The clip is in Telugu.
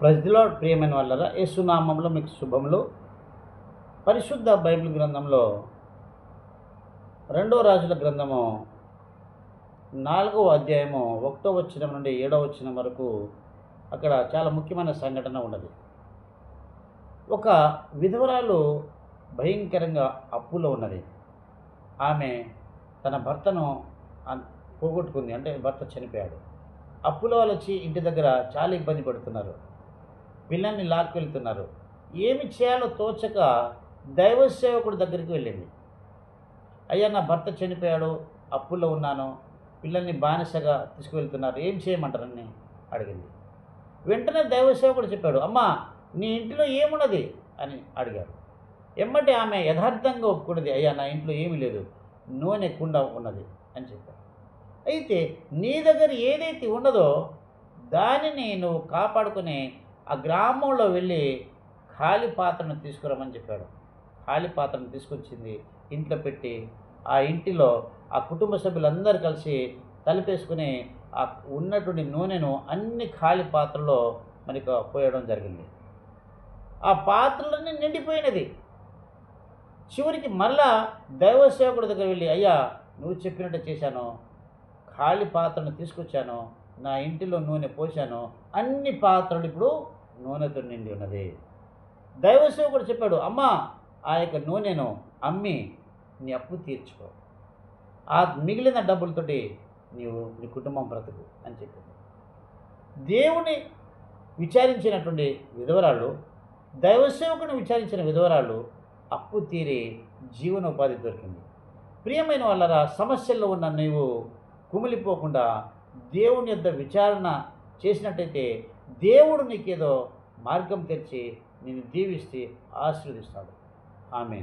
ప్రజలో ప్రియమైన వాళ్ళరా యేసునామంలో మీకు శుభములు. పరిశుద్ధ బైబిల్ గ్రంథంలో రెండో రాజుల గ్రంథము నాలుగవ అధ్యాయము ఒకటో వచ్చిన నుండి ఏడో వచ్చిన వరకు అక్కడ చాలా ముఖ్యమైన సంఘటన ఉన్నది. ఒక విధవరాలు భయంకరంగా అప్పులో ఉన్నది. ఆమె తన భర్తను పోగొట్టుకుంది. అంటే భర్త చనిపోయాడు. అప్పుల వాళ్ళు వచ్చి ఇంటి దగ్గర చాలా ఇబ్బంది పడుతున్నారు. పిల్లల్ని లాక్కెళ్తున్నారు ఏమి చేయాలో తోచక దైవ సేవకుడి దగ్గరికి వెళ్ళింది. అయ్యా నా భర్త చనిపోయాడు అప్పుల్లో ఉన్నాను పిల్లల్ని బానిసగా తీసుకువెళ్తున్నారు ఏం చేయమంటారని అడిగింది. వెంటనే దైవ సేవకుడు చెప్పాడు అమ్మా నీ ఇంటిలో ఏమున్నది? అని అడిగాడు. ఎమ్మటి ఆమె యథార్థంగా ఒప్పుకున్నది అయ్యా నా ఇంట్లో ఏమీ లేదు నూనె కుండ ఉన్నది అని చెప్పాడు. అయితే నీ దగ్గర ఏదైతే ఉన్నదో దానిని నువ్వు కాపాడుకుని ఆ గ్రామంలో వెళ్ళి ఖాళీ పాత్రను తీసుకురమని చెప్పాడు. ఖాళీ పాత్రను తీసుకొచ్చింది ఇంట్లో పెట్టి ఆ ఇంటిలో ఆ కుటుంబ సభ్యులందరూ కలిసి తలిపేసుకుని ఆ ఉన్నటువంటి నూనెను అన్ని ఖాళీ పాత్రలో మనకు పోయడం జరిగింది. ఆ పాత్రలన్నీ నిండిపోయినది. చివరికి మరలా దైవ సేవకుడి దగ్గర వెళ్ళి అయ్యా నువ్వు చెప్పినట్టు చేశాను. ఖాళీ పాత్రను తీసుకొచ్చాను. నా ఇంటిలో నూనె పోశాను. అన్ని పాత్రలు ఇప్పుడు నూనెతో నిండి ఉన్నది. దైవసేవకుడు చెప్పాడు అమ్మా ఆ యొక్క నూనెను అమ్మి నీ అప్పు తీర్చుకో. ఆ మిగిలిన డబ్బులతోటి నీవు నీ కుటుంబం బ్రతుకు అని చెప్పింది. దేవుని విచారించినటువంటి విధవరాళ్ళు దైవసేవకుని విచారించిన విధవరాళ్ళు అప్పు తీరి జీవనోపాధి దొరికింది. ప్రియమైన వాళ్ళరా సమస్యల్లో ఉన్న నీవు కుమిలిపోకుండా దేవుని యొక్క విచారణ చేసినట్టయితే దేవుడు నీకేదో మార్గం తెరిచి నేను దీవిస్తే ఆశీర్వదిస్తాడు. ఆమె